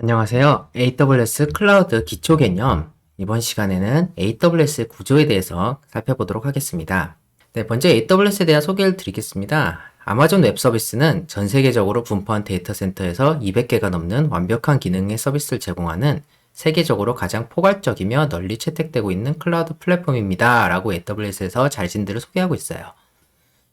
안녕하세요. AWS 클라우드 기초 개념. 이번 시간에는 AWS 구조에 대해서 살펴보도록 하겠습니다. 네, 먼저 AWS에 대한 소개를 드리겠습니다. 아마존 웹 서비스는 전 세계적으로 분포한 데이터 센터에서 200개가 넘는 완벽한 기능의 서비스를 제공하는 세계적으로 가장 포괄적이며 널리 채택되고 있는 클라우드 플랫폼입니다. 라고 AWS에서 자신들을 소개하고 있어요.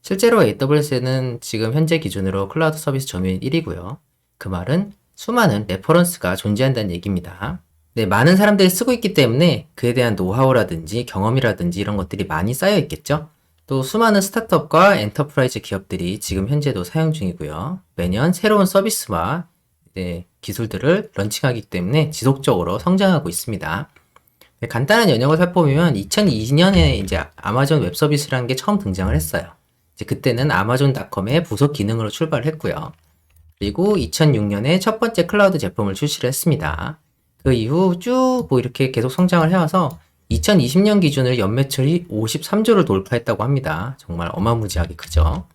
실제로 AWS는 지금 현재 기준으로 클라우드 서비스 점유율 1위고요. 그 말은 수많은 레퍼런스가 존재한다는 얘기입니다. 네, 많은 사람들이 쓰고 있기 때문에 그에 대한 노하우라든지 경험이라든지 이런 것들이 많이 쌓여 있겠죠? 또 수많은 스타트업과 엔터프라이즈 기업들이 지금 현재도 사용 중이고요. 매년 새로운 서비스와 네, 기술들을 런칭하기 때문에 지속적으로 성장하고 있습니다. 네, 간단한 연역을 살펴보면 2002년에 이제 아마존 웹 서비스라는 게 처음 등장을 했어요. 이제 그때는 아마존닷컴의 부속 기능으로 출발을 했고요. 그리고 2006년에 첫 번째 클라우드 제품을 출시를 했습니다. 그 이후 쭉 뭐 이렇게 계속 성장을 해와서 2020년 기준으로 연매출이 53조를 돌파했다고 합니다. 정말 어마무지하게 크죠.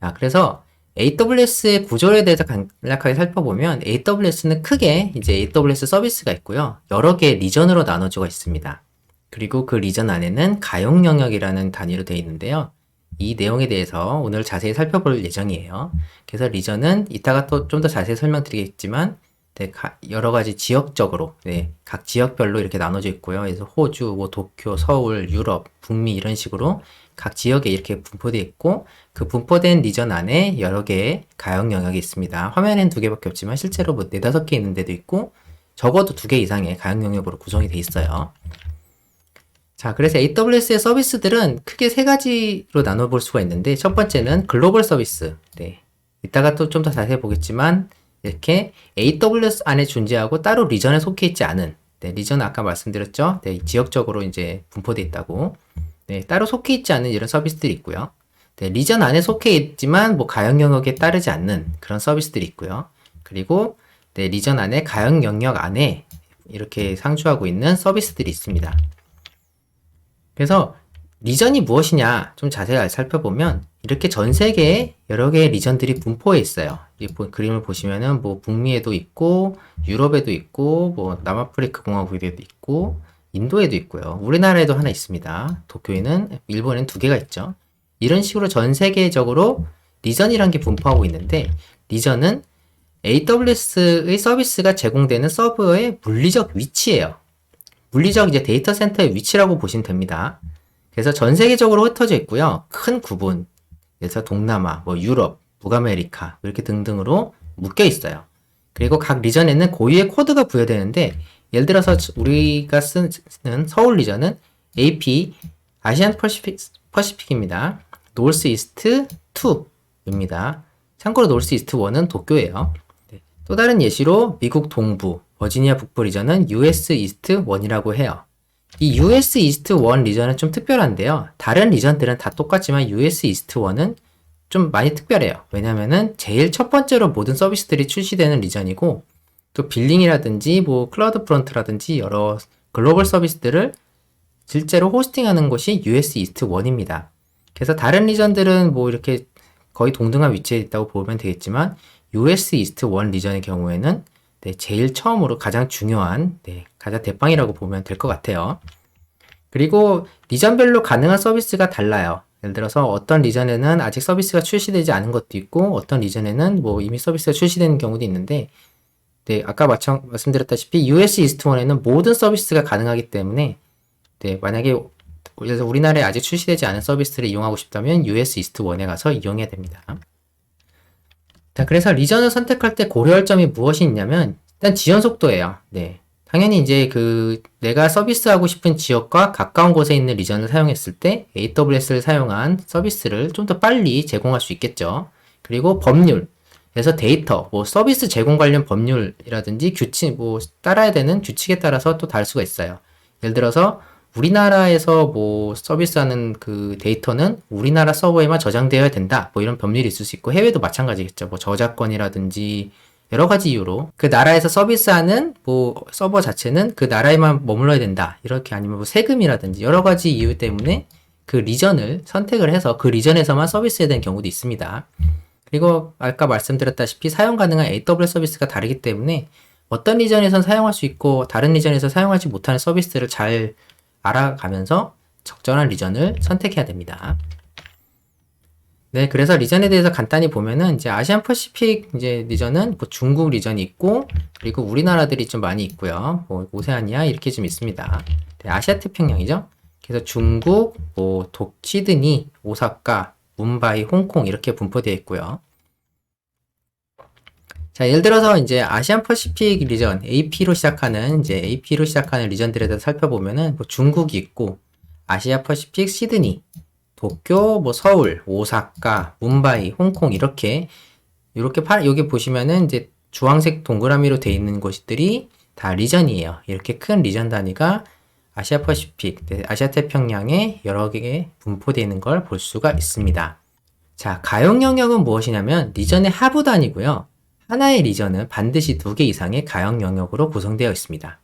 자, 그래서 AWS의 구조에 대해서 간략하게 살펴보면 AWS는 크게 이제 AWS 서비스가 있고요. 여러 개의 리전으로 나눠주가 있습니다. 그리고 그 리전 안에는 가용 영역이라는 단위로 되어 있는데요. 이 내용에 대해서 오늘 자세히 살펴볼 예정이에요. 그래서 리전은 이따가 또 좀 더 자세히 설명드리겠지만 네, 가- 여러 가지 지역적으로 네, 각 지역별로 이렇게 나눠져 있고요. 그래서 호주, 뭐 도쿄, 서울, 유럽, 북미 이런 식으로 각 지역에 이렇게 분포되어 있고 그 분포된 리전 안에 여러 개의 가용 영역이 있습니다. 화면엔 두 개밖에 없지만 실제로 뭐 네다섯 개 있는 데도 있고 적어도 두 개 이상의 가용 영역으로 구성이 돼 있어요. 자, 그래서 AWS의 서비스들은 크게 세 가지로 나눠볼 수가 있는데, 첫 번째는 글로벌 서비스. 네. 이따가 또 좀 더 자세히 보겠지만, 이렇게 AWS 안에 존재하고 따로 리전에 속해 있지 않은, 네, 리전 아까 말씀드렸죠? 네, 지역적으로 이제 분포되어 있다고. 네, 따로 속해 있지 않은 이런 서비스들이 있고요. 네, 리전 안에 속해 있지만, 뭐, 가용 영역에 따르지 않는 그런 서비스들이 있고요. 그리고, 네, 리전 안에 가용 영역 안에 이렇게 상주하고 있는 서비스들이 있습니다. 그래서 리전이 무엇이냐 좀 자세히 살펴보면 이렇게 전 세계에 여러 개의 리전들이 분포해 있어요. 이 보- 그림을 보시면은 뭐 북미에도 있고 유럽에도 있고 뭐 남아프리카 공화국에도 있고 인도에도 있고요. 우리나라에도 하나 있습니다. 도쿄에는 일본에는 두 개가 있죠. 이런 식으로 전 세계적으로 리전이란 게 분포하고 있는데 리전은 AWS의 서비스가 제공되는 서버의 물리적 위치예요. 물리적 이제 데이터 센터의 위치라고 보시면 됩니다. 그래서 전 세계적으로 흩어져 있고요. 큰 구분. 그래서 동남아, 뭐 유럽, 북아메리카 이렇게 등등으로 묶여 있어요. 그리고 각 리전에는 고유의 코드가 부여되는데 예를 들어서 우리가 쓰는 서울 리전은 AP 아시안 퍼시픽, 퍼시픽입니다. 노스 이스트 2입니다. 참고로 노스 이스트 1은 도쿄예요. 네. 또 다른 예시로 미국 동부, 버지니아 북부 리전은 US 이스트 1이라고 해요. 이 US 이스트 1 리전은 좀 특별한데요. 다른 리전들은 다 똑같지만 US 이스트 1은 좀 많이 특별해요. 왜냐면은 제일 첫 번째로 모든 서비스들이 출시되는 리전이고 또 빌링이라든지 뭐 클라우드 프론트라든지 여러 글로벌 서비스들을 실제로 호스팅하는 곳이 US 이스트 1입니다. 그래서 다른 리전들은 뭐 이렇게 거의 동등한 위치에 있다고 보면 되겠지만 US 이스트 1 리전의 경우에는 네, 제일 처음으로 가장 중요한 네, 가장 대빵이라고 보면 될 것 같아요. 그리고 리전별로 가능한 서비스가 달라요. 예를 들어서 어떤 리전에는 아직 서비스가 출시되지 않은 것도 있고 어떤 리전에는 뭐 이미 서비스가 출시된 경우도 있는데 네, 아까 마찬, 말씀드렸다시피 US 이스트1에는 모든 서비스가 가능하기 때문에 네, 만약에 우리나라에 아직 출시되지 않은 서비스를 이용하고 싶다면 US 이스트1에 가서 이용해야 됩니다. 자, 그래서 리전을 선택할 때 고려할 점이 무엇이 있냐면 일단 지연 속도예요. 네. 당연히 이제 그 내가 서비스하고 싶은 지역과 가까운 곳에 있는 리전을 사용했을 때 AWS를 사용한 서비스를 좀 더 빨리 제공할 수 있겠죠. 그리고 법률. 그래서 데이터, 뭐 서비스 제공 관련 법률이라든지 규칙, 뭐 따라야 되는 규칙에 따라서 또 다를 수가 있어요. 예를 들어서 우리나라에서 뭐 서비스하는 그 데이터는 우리나라 서버에만 저장되어야 된다. 뭐 이런 법률이 있을 수 있고 해외도 마찬가지겠죠. 뭐 저작권이라든지 여러 가지 이유로 그 나라에서 서비스하는 뭐 서버 자체는 그 나라에만 머물러야 된다. 이렇게 아니면 뭐 세금이라든지 여러 가지 이유 때문에 그 리전을 선택을 해서 그 리전에서만 서비스해야 되는 경우도 있습니다. 그리고 아까 말씀드렸다시피 사용 가능한 AWS 서비스가 다르기 때문에 어떤 리전에선 사용할 수 있고 다른 리전에서 사용하지 못하는 서비스를 잘 알아가면서 적절한 리전을 선택해야 됩니다. 네, 그래서 리전에 대해서 간단히 보면은 이제 아시안 퍼시픽 이제 리전은 뭐 중국 리전이 있고 그리고 우리나라들이 좀 많이 있고요. 뭐 오세아니아 이렇게 좀 있습니다. 네, 아시아 태평양이죠. 그래서 중국, 뭐 도, 시드니, 오사카, 뭄바이, 홍콩 이렇게 분포되어 있고요. 자, 예를 들어서 이제 아시안 퍼시픽 리전, AP로 시작하는 이제 AP로 시작하는 리전들에 대해서 살펴보면은 뭐 중국이 있고 아시아 퍼시픽 시드니, 도쿄, 뭐 서울, 오사카, 뭄바이, 홍콩 이렇게 이렇게 파, 여기 보시면은 이제 주황색 동그라미로 되어 있는 곳들이 다 리전이에요. 이렇게 큰 리전 단위가 아시아 퍼시픽, 네, 아시아 태평양에 여러 개의 분포되어 있는 걸 볼 수가 있습니다. 자, 가용 영역은 무엇이냐면 리전의 하부 단위고요. 하나의 리전은 반드시 두 개 이상의 가용 영역으로 구성되어 있습니다.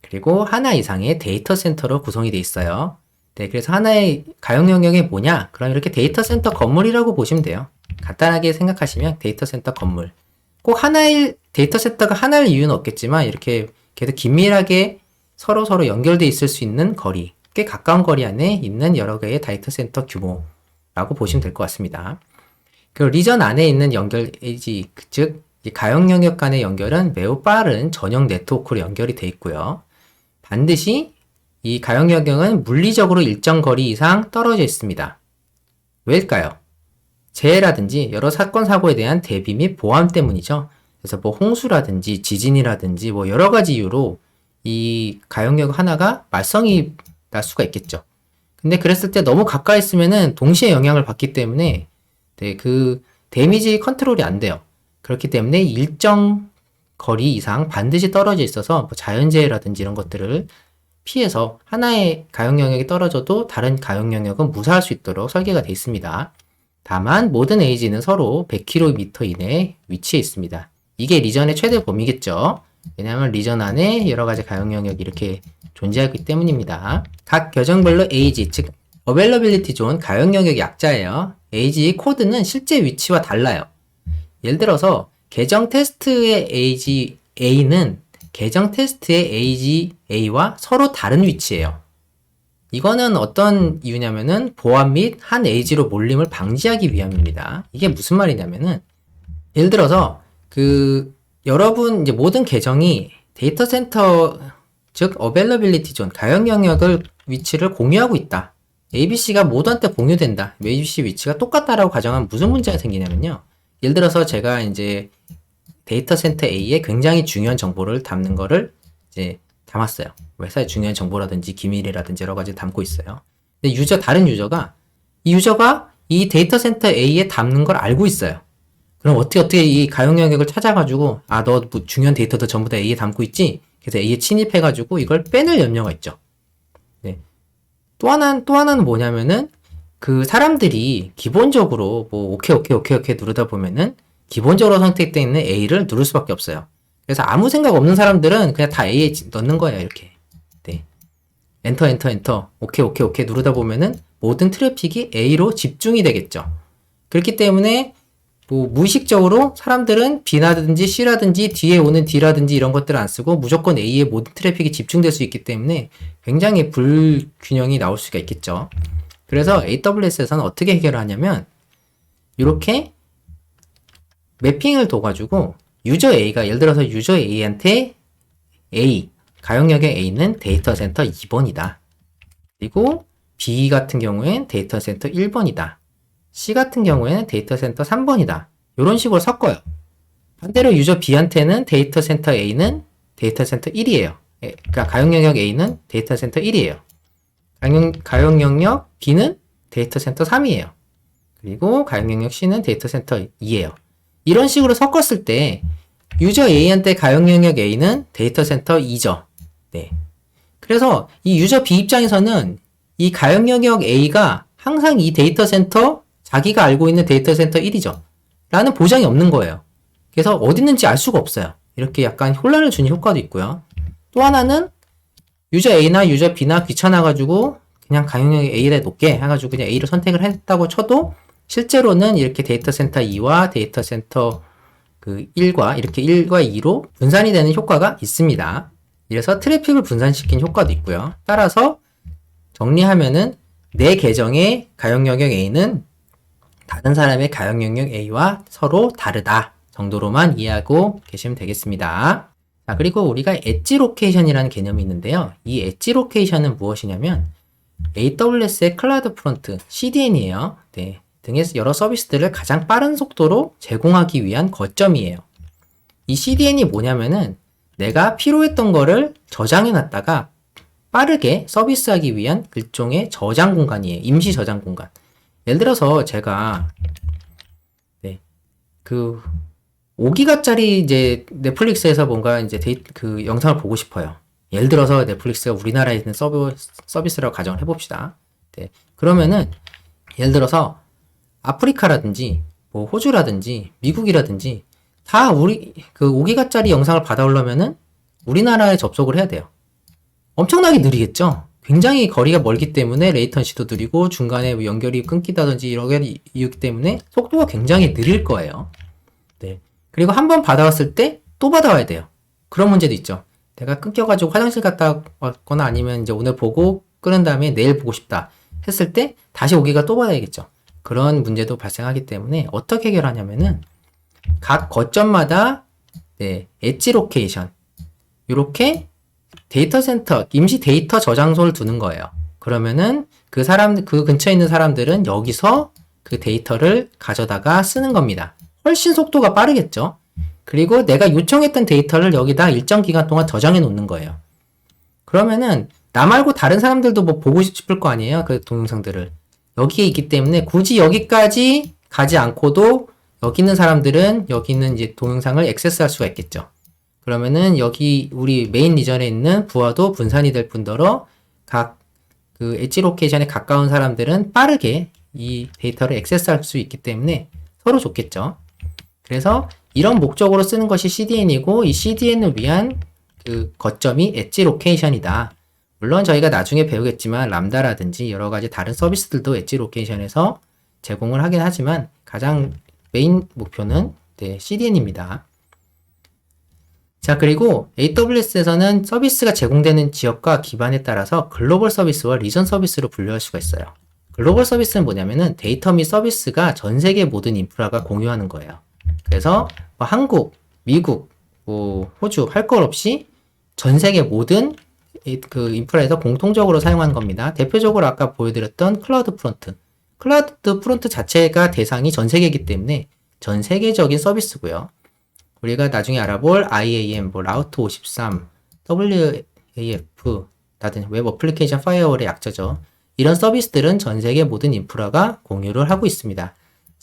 그리고 하나 이상의 데이터 센터로 구성이 되어 있어요. 네, 그래서 하나의 가용 영역이 뭐냐? 그럼 이렇게 데이터 센터 건물이라고 보시면 돼요. 간단하게 생각하시면 데이터 센터 건물. 꼭 하나의 데이터 센터가 하나일 이유는 없겠지만 이렇게 계속 긴밀하게 서로 서로 연결돼 있을 수 있는 거리, 꽤 가까운 거리 안에 있는 여러 개의 데이터 센터 규모라고 보시면 될 것 같습니다. 그 리전 안에 있는 연결 에이지, 즉이 가용 영역 간의 연결은 매우 빠른 전용 네트워크로 연결이 돼 있고요. 반드시 이 가용 영역은 물리적으로 일정 거리 이상 떨어져 있습니다. 왜일까요? 재해라든지 여러 사건 사고에 대한 대비 및 보안 때문이죠. 그래서 뭐 홍수라든지 지진이라든지 뭐 여러 가지 이유로 이 가용역 하나가 말썽이 날 수가 있겠죠. 근데 그랬을 때 너무 가까이 있으면은 동시에 영향을 받기 때문에 네, 그 데미지 컨트롤이 안 돼요. 그렇기 때문에 일정 거리 이상 반드시 떨어져 있어서 뭐 자연재해라든지 이런 것들을 피해서 하나의 가용 영역이 떨어져도 다른 가용 영역은 무사할 수 있도록 설계가 되어 있습니다. 다만 모든 에이지는 서로 100km 이내에 위치해 있습니다. 이게 리전의 최대 범위겠죠. 왜냐하면 리전 안에 여러 가지 가용 영역이 이렇게 존재하기 때문입니다. 각 계정별로 에이지, 즉 어벨러빌리티 존 가용 영역 약자예요. 에이지 코드는 실제 위치와 달라요. 예를 들어서 계정 테스트의 에이지 A는 계정 테스트의 에이지 A와 서로 다른 위치예요. 이거는 어떤 이유냐면은 보안 및 한 에이지로 몰림을 방지하기 위함입니다. 이게 무슨 말이냐면은 예를 들어서 그 여러분 이제 모든 계정이 데이터 센터 즉 어벨러빌리티 존 가용 영역을 위치를 공유하고 있다. ABC가 모두한테 공유된다. ABC 위치가 똑같다라고 가정하면 무슨 문제가 생기냐면요. 예를 들어서 제가 이제 데이터 센터 A에 굉장히 중요한 정보를 담는 거를 이제 담았어요. 회사의 중요한 정보라든지 기밀이라든지 여러 가지 담고 있어요. 근데 유저 다른 유저가 이 유저가 이 데이터 센터 A에 담는 걸 알고 있어요. 그럼 어떻게 어떻게 이 가용 영역을 찾아가지고 아너 뭐 중요한 데이터도 전부 다 A에 담고 있지? 그래서 A에 침입해가지고 이걸 빼낼 염려가 있죠. 네. 또 하나 또 하나는 뭐냐면은 그 사람들이 기본적으로 뭐 오케이 오케이 오케이 오케이 누르다 보면은 기본적으로 선택되어 있는 A를 누를 수밖에 없어요. 그래서 아무 생각 없는 사람들은 그냥 다 A에 넣는 거예요 이렇게. 네. 엔터 엔터 엔터 오케이 오케이 오케이 누르다 보면은 모든 트래픽이 A로 집중이 되겠죠. 그렇기 때문에 뭐 무의식적으로 사람들은 B라든지 C라든지 뒤에 오는 D라든지 이런 것들을 안 쓰고 무조건 A에 모든 트래픽이 집중될 수 있기 때문에 굉장히 불균형이 나올 수가 있겠죠. 그래서 AWS에서는 어떻게 해결을 하냐면 이렇게 매핑을 둬가지고 유저 A가 예를 들어서 유저 A한테 A 가용역의 A는 데이터 센터 2번이다. 그리고 B 같은 경우엔 데이터 센터 1번이다. C 같은 경우에는 데이터 센터 3번이다. 이런 식으로 섞어요. 반대로 유저 B한테는 데이터 센터 A는 데이터 센터 1이에요. 그러니까 가용 영역 A는 데이터 센터 1이에요. 가용, 가용 영역 B는 데이터 센터 3이에요. 그리고 가용 영역 C는 데이터 센터 2예요. 이런 식으로 섞었을 때 유저 A한테 가용 영역 A는 데이터 센터 2죠. 네. 그래서 이 유저 B 입장에서는 이 가용 영역 A가 항상 이 데이터 센터 자기가 알고 있는 데이터 센터 1이죠. 라는 보장이 없는 거예요. 그래서 어디 있는지 알 수가 없어요. 이렇게 약간 혼란을 주는 효과도 있고요. 또 하나는 유저 A나 유저 B나 귀찮아가지고 그냥 가용력이 A에 높게 해가지고 그냥 A를 선택을 했다고 쳐도 실제로는 이렇게 데이터 센터 2와 데이터 센터 그 1과 이렇게 1과 2로 분산이 되는 효과가 있습니다. 이래서 트래픽을 분산시킨 효과도 있고요. 따라서 정리하면은 내 계정의 가용 영역 A는 다른 사람의 가용 영역 A와 서로 다르다 정도로만 이해하고 계시면 되겠습니다. 자, 그리고 우리가 엣지 로케이션이라는 개념이 있는데요. 이 엣지 로케이션은 무엇이냐면 AWS의 클라우드 프론트 CDN이에요. 네. 등의 여러 서비스들을 가장 빠른 속도로 제공하기 위한 거점이에요. 이 CDN이 뭐냐면은 내가 필요했던 거를 저장해 놨다가 빠르게 서비스하기 위한 일종의 저장 공간이에요. 임시 저장 공간. 예를 들어서 제가 네. 그 5기가짜리 이제 넷플릭스에서 뭔가 이제 데이, 그 영상을 보고 싶어요. 예를 들어서 넷플릭스가 우리나라에 있는 서브, 서비스라고 가정을 해봅시다. 네. 그러면은 예를 들어서 아프리카라든지 뭐 호주라든지 미국이라든지 다 우리 그 5기가짜리 영상을 받아오려면은 우리나라에 접속을 해야 돼요. 엄청나게 느리겠죠? 굉장히 거리가 멀기 때문에 레이턴시도 느리고 중간에 뭐 연결이 끊기다든지 이런 게 이유기 때문에 속도가 굉장히 느릴 거예요. 네. 그리고 한 번 받아왔을 때 또 받아와야 돼요. 그런 문제도 있죠. 내가 끊겨가지고 화장실 갔다 왔거나 아니면 이제 오늘 보고 끄는 다음에 내일 보고 싶다 했을 때 다시 오기가 또 받아야겠죠. 그런 문제도 발생하기 때문에 어떻게 해결하냐면은 각 거점마다 네, 엣지 로케이션 이렇게 데이터 센터 임시 데이터 저장소를 두는 거예요. 그러면은 그 사람 그 근처에 있는 사람들은 여기서 그 데이터를 가져다가 쓰는 겁니다. 훨씬 속도가 빠르겠죠. 그리고 내가 요청했던 데이터를 여기다 일정 기간 동안 저장해 놓는 거예요. 그러면은 나 말고 다른 사람들도 뭐 보고 싶을 거 아니에요. 그 동영상들을. 여기에 있기 때문에 굳이 여기까지 가지 않고도 여기 있는 사람들은 여기 있는 이제 동영상을 액세스할 수가 있겠죠. 그러면은 여기 우리 메인 리전에 있는 부하도 분산이 될 뿐더러 각 그 엣지 로케이션에 가까운 사람들은 빠르게 이 데이터를 액세스할 수 있기 때문에 서로 좋겠죠. 그래서 이런 목적으로 쓰는 것이 CDN이고 이 CDN을 위한 그 거점이 엣지 로케이션이다. 물론 저희가 나중에 배우겠지만 람다라든지 여러 가지 다른 서비스들도 엣지 로케이션에서 제공을 하긴 하지만 가장 메인 목표는 네, CDN입니다. 자, 그리고 AWS에서는 서비스가 제공되는 지역과 기반에 따라서 글로벌 서비스와 리전 서비스로 분류할 수가 있어요. 글로벌 서비스는 뭐냐면은 데이터 및 서비스가 전 세계 모든 인프라가 공유하는 거예요. 그래서 뭐 한국, 미국, 뭐 호주 할 것 없이 전 세계 모든 그 인프라에서 공통적으로 사용하는 겁니다. 대표적으로 아까 보여드렸던 클라우드 프론트. 클라우드 프론트 자체가 대상이 전 세계이기 때문에 전 세계적인 서비스고요. 우리가 나중에 알아볼 IAM, 뭐 라우트 53, WAF, 라든지 웹 어플리케이션 파이어월의 약자죠. 이런 서비스들은 전 세계 모든 인프라가 공유를 하고 있습니다.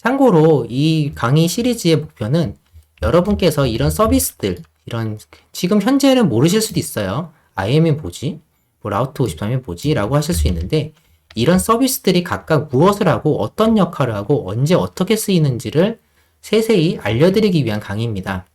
참고로 이 강의 시리즈의 목표는 여러분께서 이런 서비스들, 이런 지금 현재는 모르실 수도 있어요. IAM이 뭐지? 뭐 라우트 53이 뭐지? 라고 하실 수 있는데 이런 서비스들이 각각 무엇을 하고 어떤 역할을 하고 언제 어떻게 쓰이는지를 세세히 알려드리기 위한 강의입니다.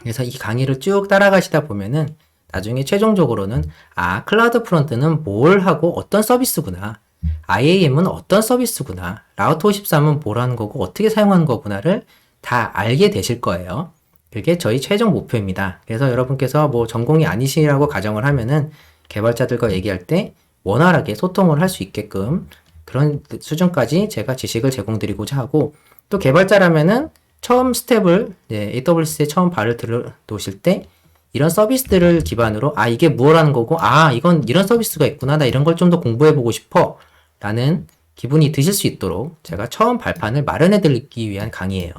그래서 이 강의를 쭉 따라가시다 보면은 나중에 최종적으로는 아, 클라우드 프론트는 뭘 하고 어떤 서비스구나. IAM은 어떤 서비스구나. 라우트 53은 뭘 하는 거고 어떻게 사용하는 거구나를 다 알게 되실 거예요. 그게 저희 최종 목표입니다. 그래서 여러분께서 뭐 전공이 아니시라고 가정을 하면은 개발자들과 얘기할 때 원활하게 소통을 할 수 있게끔 그런 수준까지 제가 지식을 제공드리고자 하고 또 개발자라면은 처음 스텝을 네, AWS에 처음 발을 들어 놓으실 때 이런 서비스들을 기반으로 아 이게 무엇라는 거고 아 이건 이런 서비스가 있구나 나 이런 걸 좀 더 공부해 보고 싶어 라는 기분이 드실 수 있도록 제가 처음 발판을 마련해 드리기 위한 강의예요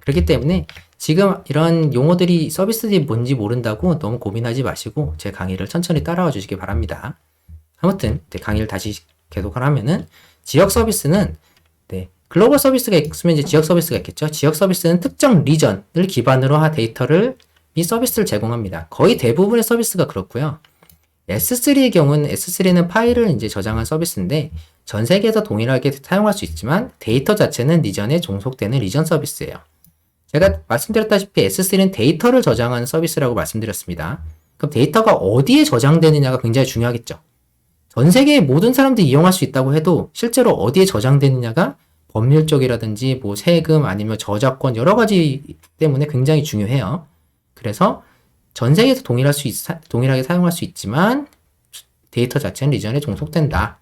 그렇기 때문에 지금 이런 용어들이 서비스들이 뭔지 모른다고 너무 고민하지 마시고 제 강의를 천천히 따라와 주시기 바랍니다 아무튼 강의를 다시 계속을 하면은 지역 서비스는 네, 글로벌 서비스가 있으면 이제 지역 서비스가 있겠죠. 지역 서비스는 특정 리전을 기반으로 한 데이터를 이 서비스를 제공합니다. 거의 대부분의 서비스가 그렇고요. S3의 경우는 S3는 파일을 이제 저장한 서비스인데 전 세계에서 동일하게 사용할 수 있지만 데이터 자체는 리전에 종속되는 리전 서비스예요. 제가 말씀드렸다시피 S3는 데이터를 저장하는 서비스라고 말씀드렸습니다. 그럼 데이터가 어디에 저장되느냐가 굉장히 중요하겠죠. 전 세계의 모든 사람들이 이용할 수 있다고 해도 실제로 어디에 저장되느냐가 법률 쪽이라든지 뭐 세금 아니면 저작권 여러 가지 때문에 굉장히 중요해요. 그래서 전 세계에서 동일할 수 있, 동일하게 사용할 수 있지만 데이터 자체는 리전에 종속된다.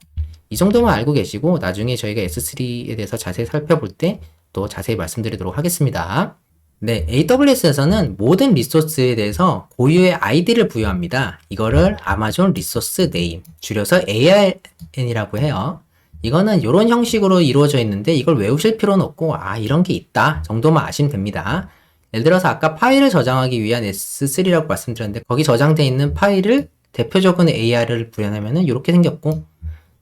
이 정도만 알고 계시고 나중에 저희가 S3에 대해서 자세히 살펴볼 때 또 자세히 말씀드리도록 하겠습니다. 네, AWS에서는 모든 리소스에 대해서 고유의 아이디를 부여합니다. 이거를 아마존 리소스 네임, 줄여서 ARN이라고 해요. 이거는 이런 형식으로 이루어져 있는데 이걸 외우실 필요는 없고 아 이런 게 있다 정도만 아시면 됩니다. 예를 들어서 아까 파일을 저장하기 위한 S3라고 말씀드렸는데 거기 저장되어 있는 파일을 대표적인 AR을 부여하면 은 이렇게 생겼고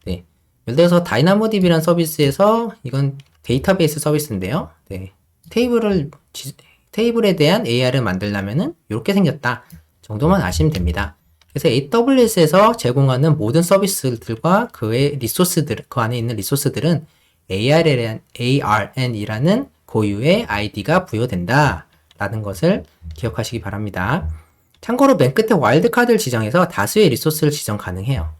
네. 예를 들어서 다이나모DB라는 서비스에서 이건 데이터베이스 서비스인데요. 네. 테이블을 지- 테이블에 대한 AR을 만들려면은 이렇게 생겼다 정도만 아시면 됩니다. 그래서 AWS에서 제공하는 모든 서비스들과 그의 리소스들, 그 안에 있는 리소스들은 ARN, ARN이라는 고유의 아이디가 부여된다. 라는 것을 기억하시기 바랍니다. 참고로 맨 끝에 와일드카드를 지정해서 다수의 리소스를 지정 가능해요.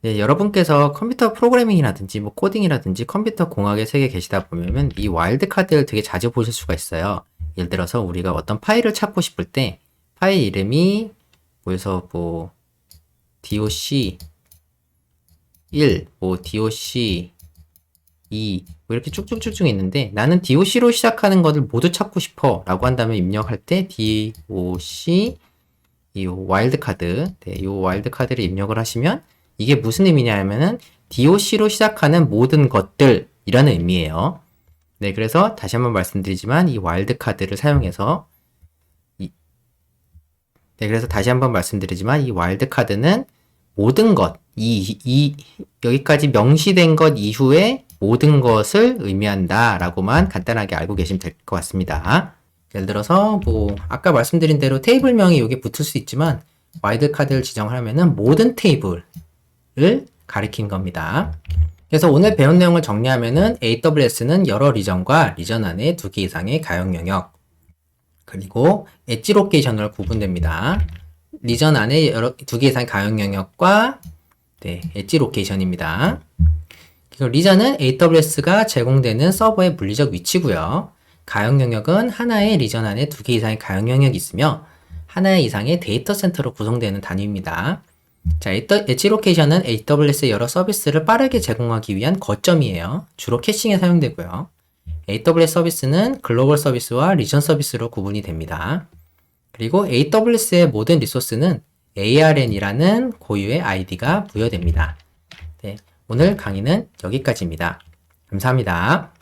네, 여러분께서 컴퓨터 프로그래밍이라든지 뭐 코딩이라든지 컴퓨터 공학의 세계에 계시다 보면 이 와일드카드를 되게 자주 보실 수가 있어요. 예를 들어서 우리가 어떤 파일을 찾고 싶을 때 파일 이름이 그래서 뭐 doc 1, 뭐 doc 2, 뭐 이렇게 쭉쭉쭉쭉 있는데 나는 doc로 시작하는 것을 모두 찾고 싶어 라고 한다면 입력할 때 doc 이 와일드카드 네, 이 와일드카드를 입력을 하시면 이게 무슨 의미냐 하면은 doc로 시작하는 모든 것들 이라는 의미예요. 네, 그래서 다시 한번 말씀드리지만 이 와일드카드를 사용해서 네, 그래서 다시 한번 말씀드리지만 이 와일드카드는 모든 것, 이, 이, 여기까지 명시된 것 이후에 모든 것을 의미한다 라고만 간단하게 알고 계시면 될 것 같습니다. 예를 들어서 뭐 아까 말씀드린 대로 테이블명이 여기 붙을 수 있지만 와일드카드를 지정하면은 모든 테이블을 가리킨 겁니다. 그래서 오늘 배운 내용을 정리하면은 AWS는 여러 리전과 리전 안에 두 개 이상의 가용 영역, 그리고 엣지 로케이션으로 구분됩니다. 리전 안에 여러 두 개 이상의 가용 영역과 네, 엣지 로케이션입니다. 리전은 AWS가 제공되는 서버의 물리적 위치고요. 가용 영역은 하나의 리전 안에 두 개 이상의 가용 영역이 있으며 하나 이상의 데이터 센터로 구성되는 단위입니다. 자, 엣지 로케이션은 AWS의 여러 서비스를 빠르게 제공하기 위한 거점이에요. 주로 캐싱에 사용되고요. AWS 서비스는 글로벌 서비스와 리전 서비스로 구분이 됩니다. 그리고 AWS의 모든 리소스는 ARN이라는 고유의 아이디가 부여됩니다. 네, 오늘 강의는 여기까지입니다. 감사합니다.